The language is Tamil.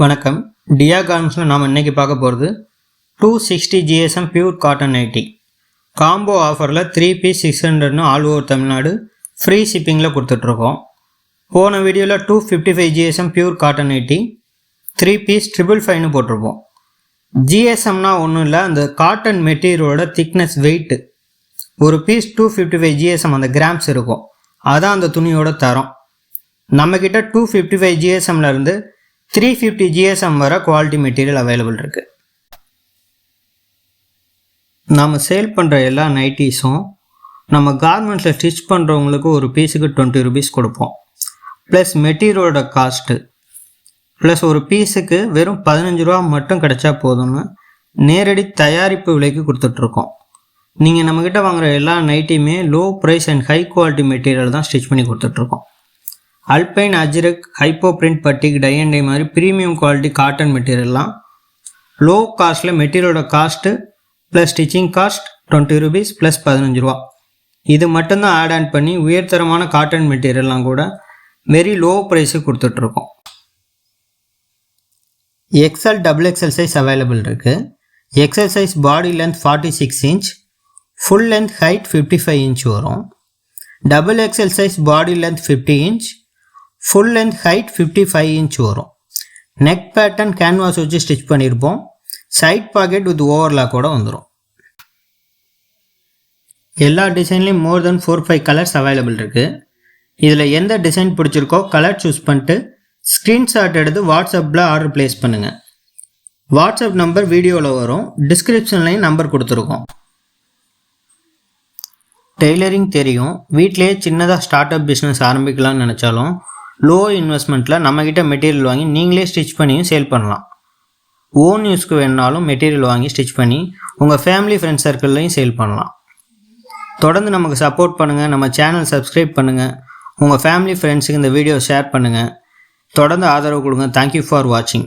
வணக்கம். டியா நாம் இன்றைக்கி பார்க்க போகிறது two sixty GSM pure cotton nighty combo ஆஃபரில் த்ரீ பீஸ் சிக்ஸ் ஹண்ட்ரட்னு ஆல் ஓவர் தமிழ்நாடு ஃப்ரீ ஷிப்பிங்கில் கொடுத்துட்ருக்கோம். போன வீடியோவில் two fifty five GSM pure cotton nighty three piece triple ஃபைவ்னு போட்டிருப்போம். ஜிஎஸ்எம்னா ஒன்றும் இல்லை அந்த காட்டன் மெட்டீரியலோட திக்னஸ் வெயிட்டு ஒரு piece two fifty five GSM அந்த கிராம்ஸ் இருக்கும். அதான் அந்த துணியோட தரம். நம்மக்கிட்ட டூ ஃபிஃப்டி ஃபைவ் ஜிஎஸ்எம்லேருந்து த்ரீ ஃபிஃப்டி ஜிஎஸ்எம் வர குவாலிட்டி மெட்டீரியல் அவைலபிள் இருக்குது நாம் சேல் பண்ணுற எல்லா நைட்டிஸும் நம்ம கார்மெண்ட்ஸில் ஸ்டிச் பண்ணுறவங்களுக்கு ஒரு பீஸுக்கு டுவெண்ட்டி ருபீஸ் கொடுப்போம். ப்ளஸ் மெட்டீரியலோட காஸ்ட்டு ப்ளஸ் ஒரு பீஸுக்கு வெறும் பதினஞ்சு ரூபா மட்டும் கிடைச்சா போதும்னு நேரடி தயாரிப்பு விலைக்கு கொடுத்துட்ருக்கோம் நீங்கள் நம்மக்கிட்ட வாங்குகிற எல்லா நைட்டியுமே low price and high quality material தான் ஸ்டிச் பண்ணி கொடுத்துட்ருக்கோம் alpine ajrak hypo print batik tie and dye மாதிரி ப்ரீமியம் குவாலிட்டி காட்டன் மெட்டீரியல்லாம் லோ காஸ்ட்டில் மெட்டீரியலோட cost plus stitching cost twenty rupees plus பதினஞ்சு ரூபா. இது மட்டும்தான் ஆட் ஆன் பண்ணி உயர்தரமான காட்டன் மெட்டீரியல்லாம் கூட வெரி லோ ப்ரைஸுக்கு கொடுத்துட்ருக்கோம். XL double XL size available இருக்குது XL size body length forty six inch full length height fifty five inch வரும். Double XL size body length fifty inch full length height fifty five inch வரும். நெக் பேட்டர்ன் கேன்வாஸ் வச்சு ஸ்டிச் பண்ணியிருப்போம் சைட் பாக்கெட் வித் ஓவர்லாக்கோட வந்துடும் எல்லா டிசைன்லேயும் more than four five colours available இருக்குது இதில் எந்த டிசைன் பிடிச்சிருக்கோ கலர் சூஸ் பண்ணிட்டு ஸ்க்ரீன்ஷாட் எடுத்து வாட்ஸ்அப்பில் ஆர்டர் ப்ளேஸ் பண்ணுங்கள் வாட்ஸ்அப் நம்பர் வீடியோவில் வரும். டிஸ்கிரிப்ஷன்லையும் நம்பர் கொடுத்துருக்கோம். டெய்லரிங் தெரியும். வீட்டிலேயே சின்னதாக ஸ்டார்ட் அப் பிஸ்னஸ் ஆரம்பிக்கலாம்னு நினச்சாலும் லோ இன்வெஸ்ட்மெண்ட்டில் நம்மக்கிட்ட மெட்டீரியல் வாங்கி நீங்களே ஸ்டிச் பண்ணியும் சேல் பண்ணலாம். ஓன் யூஸ்க்கு வேணுனாலும் மெட்டீரியல் வாங்கி ஸ்டிச் பண்ணி உங்கள் ஃபேமிலி ஃப்ரெண்ட்ஸ் சர்க்கிள்லையும் சேல் பண்ணலாம். தொடர்ந்து நமக்கு சப்போர்ட் பண்ணுங்கள் நம்ம சேனல் சப்ஸ்கிரைப் பண்ணுங்கள் உங்கள் ஃபேமிலி ஃப்ரெண்ட்ஸுக்கு இந்த வீடியோ ஷேர் பண்ணுங்கள் தொடர்ந்து ஆதரவு கொடுங்க. தேங்க்யூ ஃபார் வாட்சிங்